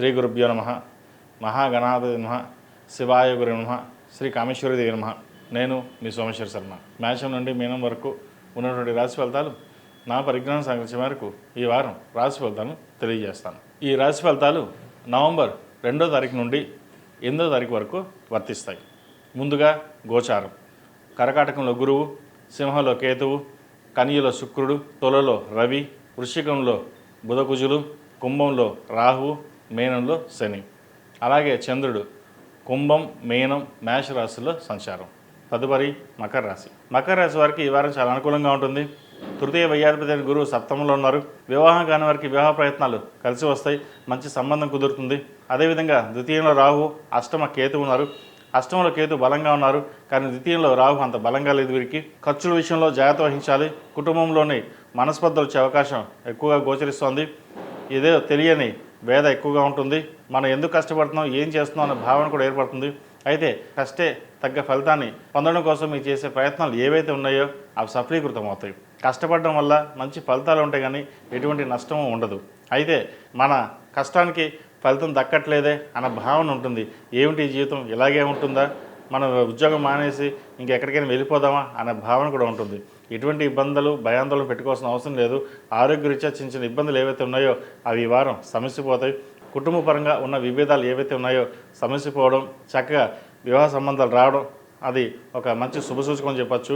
శ్రీ గురుభ్యో నమ. మహాగణాధి నమ. శివాయ గురు నమ. శ్రీ కామేశ్వరి దేవి నమ. నేను మీ సోమేశ్వర శర్మ. మేషం నుండి మీనం వరకు ఉన్నటువంటి రాశి ఫలితాలు నా పరిజ్ఞానం సంగతి మేరకు ఈ వారం రాశి ఫలితాలను తెలియజేస్తాను. ఈ రాశి ఫలితాలు నవంబర్ రెండో తారీఖు నుండి ఎనిమిదో తారీఖు వరకు వర్తిస్తాయి. ముందుగా గోచారం. కరకాటకంలో గురువు సింహంలో కేతువు కనియలో శుక్రుడు తొలలో రవి వృశ్చికంలో బుధకుజులు కుంభంలో రాహువు మేనంలో శని. అలాగే చంద్రుడు. కుంభం మేనం మేష రాశిలో సంచారం. తదుపరి మకర రాశి. మకర రాశి వారికి ఈ వారం చాలా అనుకూలంగా ఉంటుంది. తృతీయ వయ్యాధిపతి అయిన గురువు సప్తమంలో ఉన్నారు. వివాహం కాని వారికి వివాహ ప్రయత్నాలు కలిసి వస్తాయి. మంచి సంబంధం కుదురుతుంది. అదేవిధంగా ద్వితీయంలో రాహు అష్టమ కేతు ఉన్నారు. అష్టమలో కేతు బలంగా ఉన్నారు. కానీ ద్వితీయంలో రాహు అంత బలంగా లేదు వీరికి. ఖర్చుల విషయంలో జాగ్రత్త వహించాలి. కుటుంబంలోని మనస్పర్ధలు వచ్చే అవకాశం ఎక్కువగా గోచరిస్తోంది. ఇదే తెలియని వేద ఎక్కువగా ఉంటుంది. మనం ఎందుకు కష్టపడుతున్నాం? ఏం చేస్తున్నాం? అనే భావన కూడా ఏర్పడుతుంది. అయితే కష్టే తగ్గ ఫలితాన్ని పొందడం కోసం మీరు చేసే ప్రయత్నాలు ఏవైతే ఉన్నాయో అవి సఫలీకృతం అవుతాయి. కష్టపడడం వల్ల మంచి ఫలితాలు ఉంటాయి కానీ ఎటువంటి నష్టము ఉండదు. అయితే మన కష్టానికి ఫలితం దక్కట్లేదే అన్న భావన ఉంటుంది. ఏమిటి జీవితం? ఇలాగే ఉంటుందా? మనం ఉద్యోగం మానేసి ఇంకెక్కడికైనా వెళ్ళిపోదామా అనే భావన కూడా ఉంటుంది. ఎటువంటి ఇబ్బందులు భయాందోళన పెట్టుకోవాల్సిన అవసరం లేదు. ఆరోగ్యరీత్యా చిన్న చిన్న ఇబ్బందులు ఏవైతే ఉన్నాయో అవి ఈ వారం సమస్యపోతాయి కుటుంబ పరంగా ఉన్న విభేదాలు ఏవైతే ఉన్నాయో సమస్యపోవడం చక్కగా వివాహ సంబంధాలు రావడం అది ఒక మంచి శుభసూచకం చెప్పచ్చు.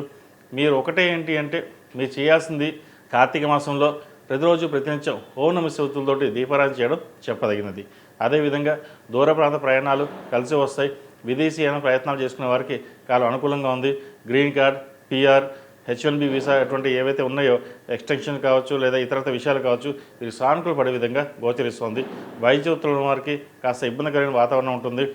మీరు ఒకటే ఏంటి అంటే మీరు చేయాల్సింది కార్తీక మాసంలో ప్రతిరోజు ప్రతినిత్యం ఓ నమశివతులతోటి దీపారాధన చేయడం చెప్పదగినది. అదేవిధంగా దూర ప్రాంత ప్రయాణాలు కలిసి వస్తాయి. విదేశీ అయిన ప్రయత్నాలు చేసుకునే వారికి కాలం అనుకూలంగా ఉంది. Green card PR H one B visa అటువంటి ఏవైతే ఉన్నాయో ఎక్స్టెన్షన్ కావచ్చు లేదా ఇతరత విషయాలు కావచ్చు ఇది సానుకూల పడే విధంగా గోచరిస్తోంది. వైద్య వారికి కాస్త ఇబ్బందికరమైన వాతావరణం ఉంటుంది.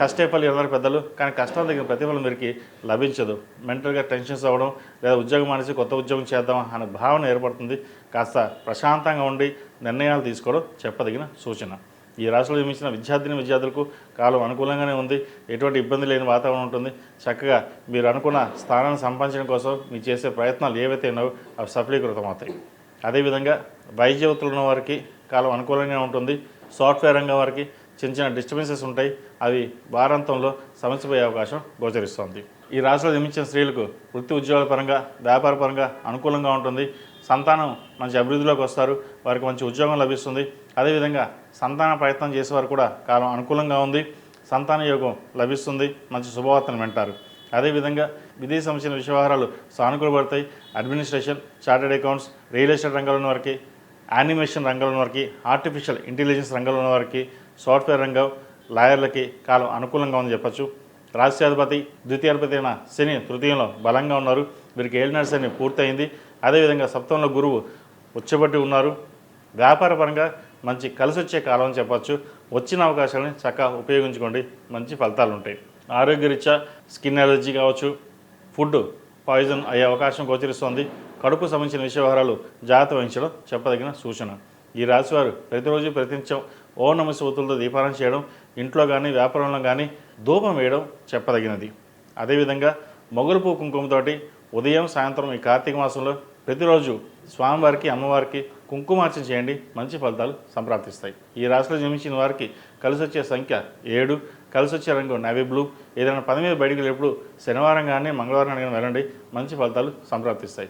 కష్టే ఫలి అందరు పెద్దలు కానీ కష్టాలు తగిన ప్రతిఫలం వీరికి లభించదు. మెంటల్గా టెన్షన్స్ అవ్వడం లేదా ఉద్యోగం మానేసి కొత్త ఉద్యోగం చేద్దాం అనే భావన ఏర్పడుతుంది. కాస్త ప్రశాంతంగా ఉండి నిర్ణయాలు తీసుకోవడం చెప్పదగిన సూచన. ఈ రాష్ట్రంలో నిర్మించిన విద్యార్థిని విద్యార్థులకు కాలం అనుకూలంగానే ఉంది. ఎటువంటి ఇబ్బంది లేని వాతావరణం ఉంటుంది. చక్కగా మీరు అనుకున్న స్థానాన్ని సంపాదించడం కోసం మీరు చేసే ప్రయత్నాలు ఏవైతే ఉన్నాయో అవి సఫలీకృతం అవుతాయి అదేవిధంగా వైద్య ఉన్న వారికి కాలం అనుకూలంగా ఉంటుంది. సాఫ్ట్వేర్ రంగం వారికి చిన్న చిన్న డిస్టర్బెన్సెస్ ఉంటాయి. అవి వారాంతంలో సమస్య పోయే అవకాశం గోచరిస్తోంది. ఈ రాశిలో నిర్మించిన స్త్రీలకు వృత్తి ఉద్యోగాల పరంగా వ్యాపార పరంగా అనుకూలంగా ఉంటుంది. సంతానం మంచి అభివృద్ధిలోకి వస్తారు. వారికి మంచి ఉద్యోగం లభిస్తుంది. అదేవిధంగా సంతాన ప్రయత్నం చేసేవారు కూడా కాలం అనుకూలంగా ఉంది. సంతాన యోగం లభిస్తుంది. మంచి శుభవార్తను వింటారు. అదేవిధంగా విదేశీ సంబంధించిన వ్యవహారాలు సానుకూలపడతాయి. Administration chartered accounts real estate రంగంలో ఉన్న వారికి యానిమేషన్ రంగంలో ఉన్న వారికి ఆర్టిఫిషియల్ ఇంటెలిజెన్స్ రంగంలో ఉన్న వారికి సాఫ్ట్వేర్ రంగం లాయర్లకి కాలం అనుకూలంగా ఉందని చెప్పచ్చు. రాష్ట్రాధిపతి ద్వితీయాధిపతి అయిన శని తృతీయంలో బలంగా ఉన్నారు. వీరికి ఏలినాడు శని పూర్తయింది. అదేవిధంగా సప్తంలో గురువు ఉచ్చబట్టి ఉన్నారు. వ్యాపార పరంగా మంచి కలిసి వచ్చే కాలం అని చెప్పచ్చు. వచ్చిన అవకాశాలని చక్కగా ఉపయోగించుకోండి. మంచి ఫలితాలు ఉంటాయి. ఆరోగ్యరీత్యా స్కిన్ ఎలర్జీ కావచ్చు ఫుడ్ పాయిజన్ అయ్యే అవకాశం గోచరిస్తోంది. కడుపు సంబంధించిన విషయవహారాలు జాగ్రత్త వహించడం చెప్పదగిన సూచన. ఈ రాశివారు ప్రతిరోజు ప్రతినిత్యం ఓ నమశూతులతో దీపారాయణ చేయడం ఇంట్లో కానీ వ్యాపారంలో కానీ ధూపం వేయడం చెప్పదగినది. అదేవిధంగా మొగలు పువ్వు కుంకుమతోటి ఉదయం సాయంత్రం ఈ కార్తీక మాసంలో ప్రతిరోజు స్వామివారికి అమ్మవారికి కుంకుమార్చన చేయండి. మంచి ఫలితాలు సంప్రాప్తిస్తాయి. ఈ రాశిలో జన్మించిన వారికి కలిసి వచ్చే సంఖ్య ఏడు. కలిసి వచ్చే రంగు నవీ బ్లూ. ఏదైనా పని మీద బయటికి వెళ్ళినప్పుడు శనివారం కానీ మంగళవారం కానీ వెళ్ళండి. మంచి ఫలితాలు సంప్రాప్తిస్తాయి.